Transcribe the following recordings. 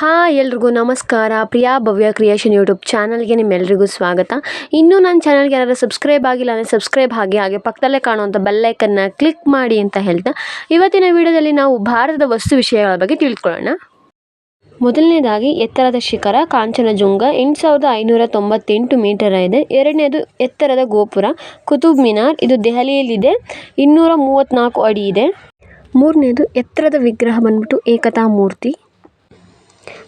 Hi ಎಲ್ರಿಗೂ ನಮಸ್ಕಾರ. ಪ್ರಿಯಾ ಭವ್ಯ creation YouTube ಚಾನಲ್ಗೆ ನಿಮ್ಮೆಲ್ರಿಗೂ ಸ್ವಾಗತ. ಇನ್ನೂ ನನ್ನ ಚಾನಲ್ಗೆ ಯಾರಾದರೂ ಸಬ್ಸ್ಕ್ರೈಬ್ ಆಗಿಲ್ಲ ಅಂದರೆ ಸಬ್ಸ್ಕ್ರೈಬ್ ಆಗಿ ಹಾಗೆ ಪಕ್ಕದಲ್ಲೇ ಕಾಣುವಂಥ ಬೆಲ್ಲೈಕನ್ನ ಕ್ಲಿಕ್ ಮಾಡಿ ಅಂತ ಹೇಳ್ತಾ. ಇವತ್ತಿನ ವಿಡಿಯೋದಲ್ಲಿ ನಾವು ಭಾರತದ ವಸ್ತು ವಿಷಯಗಳ ಬಗ್ಗೆ ತಿಳ್ಕೊಳ್ಳೋಣ. ಮೊದಲನೇದಾಗಿ ಎತ್ತರದ ಶಿಖರ, ಕಾಂಚನಜುಂಗ ಎಂಟು ಸಾವಿರದ ಐನೂರ ತೊಂಬತ್ತೆಂಟು ಮೀಟರ್ ಇದೆ. ಎರಡನೇದು ಎತ್ತರದ ಗೋಪುರ, ಕುತುಬ್ ಮಿನಾರ್. ಇದು ದೆಹಲಿಯಲ್ಲಿದೆ. ಇನ್ನೂರ ಮೂವತ್ತ್ನಾಲ್ಕು ಅಡಿ ಇದೆ. ಮೂರನೇದು ಎತ್ತರದ ವಿಗ್ರಹ ಬಂದ್ಬಿಟ್ಟು ಏಕತಾ ಮೂರ್ತಿ.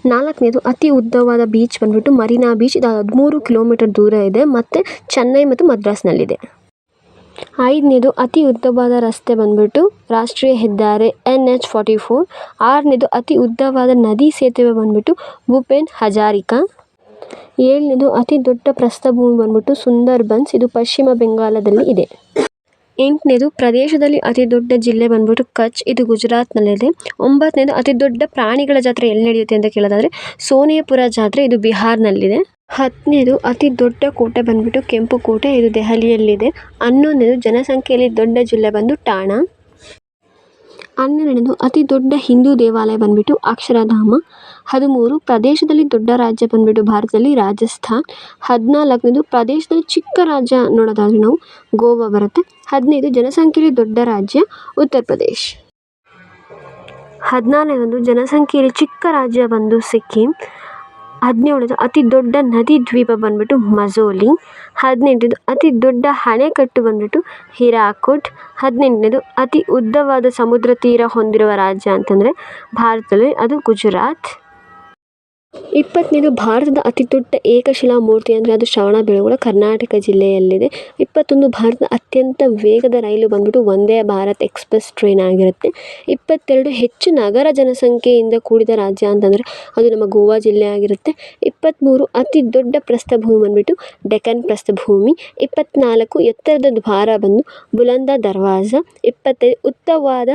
ನಾಲ್ಕನೇದು, ಅತಿ ಉದ್ದವಾದ ಬೀಚ್ ಬಂದ್ಬಿಟ್ಟು ಮರೀನಾ ಬೀಚ್ ಇದು ಹದಿಮೂರು ಕಿಲೋಮೀಟರ್ ದೂರ ಇದೆ ಮತ್ತು ಚೆನ್ನೈ ಮತ್ತು ಮದ್ರಾಸ್ನಲ್ಲಿದೆ. ಐದನೇದು, ಅತಿ ಉದ್ದವಾದ ರಸ್ತೆ ಬಂದ್ಬಿಟ್ಟು ರಾಷ್ಟ್ರೀಯ ಹೆದ್ದಾರಿ ಎನ್ ಎಚ್ ಫಾರ್ಟಿ ಫೋರ್. ಆರನೇದು, ಅತಿ ಉದ್ದವಾದ ನದಿ ಸೇತುವೆ ಬಂದ್ಬಿಟ್ಟು ಭೂಪೇನ್ ಹಜಾರಿಕಾ. ಏಳನೇದು, ಅತಿ ದೊಡ್ಡ ಪ್ರಸ್ಥಭೂಮಿ ಬಂದ್ಬಿಟ್ಟು ಸುಂದರ್ಬನ್ಸ್. ಇದು ಪಶ್ಚಿಮ ಬೆಂಗಾಲದಲ್ಲಿ ಇದೆ. ಎಂಟನೇದು, ಪ್ರದೇಶದಲ್ಲಿ ಅತಿ ದೊಡ್ಡ ಜಿಲ್ಲೆ ಬಂದ್ಬಿಟ್ಟು ಕಚ್. ಇದು ಗುಜರಾತ್ನಲ್ಲಿದೆ. ಒಂಬತ್ತನೇದು ಅತಿ ದೊಡ್ಡ ಪ್ರಾಣಿಗಳ ಜಾತ್ರೆ ಎಲ್ಲಿ ನಡೆಯುತ್ತೆ ಅಂತ ಕೇಳೋದಾದರೆ, ಸೋನಿಯಾಪುರ ಜಾತ್ರೆ ಇದು ಬಿಹಾರ್ನಲ್ಲಿದೆ. ಹತ್ತನೇದು ಅತಿ ದೊಡ್ಡ ಕೋಟೆ ಬಂದ್ಬಿಟ್ಟು ಕೆಂಪು ಕೋಟೆ, ಇದು ದೆಹಲಿಯಲ್ಲಿದೆ. ಹನ್ನೊಂದನೇದು, ಜನಸಂಖ್ಯೆಯಲ್ಲಿ ದೊಡ್ಡ ಜಿಲ್ಲೆ ಬಂದು ಠಾಣಾ. ಹನ್ನೆರಡನೇದು ಅತಿ ದೊಡ್ಡ ಹಿಂದೂ ದೇವಾಲಯ ಬಂದ್ಬಿಟ್ಟು ಅಕ್ಷರಧಾಮ. ಹದಿಮೂರು, ಪ್ರದೇಶದಲ್ಲಿ ದೊಡ್ಡ ರಾಜ್ಯ ಬಂದ್ಬಿಟ್ಟು ಭಾರತದಲ್ಲಿ ರಾಜಸ್ಥಾನ್. ಹದಿನಾಲ್ಕನೇದು, ಪ್ರದೇಶದಲ್ಲಿ ಚಿಕ್ಕ ರಾಜ್ಯ ನೋಡೋದಾದ್ರೆ ನಾವು ಗೋವಾ ಬರುತ್ತೆ. ಹದಿನೈದು, ಜನಸಂಖ್ಯೆಯಲ್ಲಿ ದೊಡ್ಡ ರಾಜ್ಯ ಉತ್ತರ ಪ್ರದೇಶ್. ಹದಿನಾರನೇದು ಜನಸಂಖ್ಯೆಯಲ್ಲಿ ಚಿಕ್ಕ ರಾಜ್ಯ ಬಂದು ಸಿಕ್ಕಿಂ. ಹದಿನೇಳನೇದು ಅತಿ ದೊಡ್ಡ ನದಿ ದ್ವೀಪ ಬಂದ್ಬಿಟ್ಟು ಮಜೋಲಿ. ಹದಿನೆಂಟನೇದು ಅತಿ ದೊಡ್ಡ ಅಣೆಕಟ್ಟು ಬಂದ್ಬಿಟ್ಟು ಹಿರಾಕುಡ್ ಹದಿನೆಂಟನೇದು ಅತಿ ಉದ್ದವಾದ ಸಮುದ್ರ ತೀರ ಹೊಂದಿರುವ ರಾಜ್ಯ ಅಂತಂದರೆ ಭಾರತದಲ್ಲಿ ಅದು ಗುಜರಾತ್. ಇಪ್ಪತ್ತನೇದು ಭಾರತದ ಅತಿ ದೊಡ್ಡ ಏಕಶಿಲಾ ಮೂರ್ತಿ ಅಂದರೆ ಅದು ಶ್ರವಣಬೆಳಗೊಳ ಕರ್ನಾಟಕ ಜಿಲ್ಲೆಯಲ್ಲಿದೆ. ಇಪ್ಪತ್ತೊಂದು ಭಾರತದ ಅತ್ಯಂತ ವೇಗದ ರೈಲು ಬಂದ್ಬಿಟ್ಟು ವಂದೇ ಭಾರತ್ ಎಕ್ಸ್ಪ್ರೆಸ್ ಟ್ರೈನ್ ಆಗಿರುತ್ತೆ. ಇಪ್ಪತ್ತೆರಡು ಹೆಚ್ಚು ನಗರ ಜನಸಂಖ್ಯೆಯಿಂದ ಕೂಡಿದ ರಾಜ್ಯ ಅಂತಂದರೆ ಅದು ನಮ್ಮ ಗೋವಾ ಜಿಲ್ಲೆ ಆಗಿರುತ್ತೆ. ಇಪ್ಪತ್ತ್ಮೂರು ಅತಿ ದೊಡ್ಡ ಪ್ರಸ್ಥಭೂಮಿ ಬಂದ್ಬಿಟ್ಟು ಡೆಕ್ಕನ್ ಪ್ರಸ್ಥಭೂಮಿ. ಇಪ್ಪತ್ತ್ನಾಲ್ಕು ಎತ್ತರದ ದ್ವಾರ ಬಂದು ಬುಲಂದ ದರ್ವಾಜ. ಇಪ್ಪತ್ತೈದು ಉದ್ದವಾದ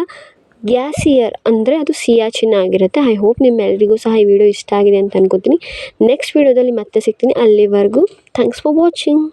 ಗ್ಯಾಸಿಯರ್ ಅಂದರೆ ಅದು ಸಿಯಾಚಿನ್ ಆಗಿರುತ್ತೆ. ಐ ಹೋಪ್ ನಿಮ್ಮೆಲ್ಲರಿಗೂ ಸಹ ಈ ವಿಡಿಯೋ ಇಷ್ಟ ಆಗಿದೆ ಅಂತ ಅನ್ಕೋತೀನಿ. ನೆಕ್ಸ್ಟ್ ವಿಡಿಯೋದಲ್ಲಿ ಮತ್ತೆ ಸಿಗ್ತೀನಿ. ಅಲ್ಲಿವರೆಗೂ ಥ್ಯಾಂಕ್ಸ್ ಫಾರ್ ವಾಚಿಂಗ್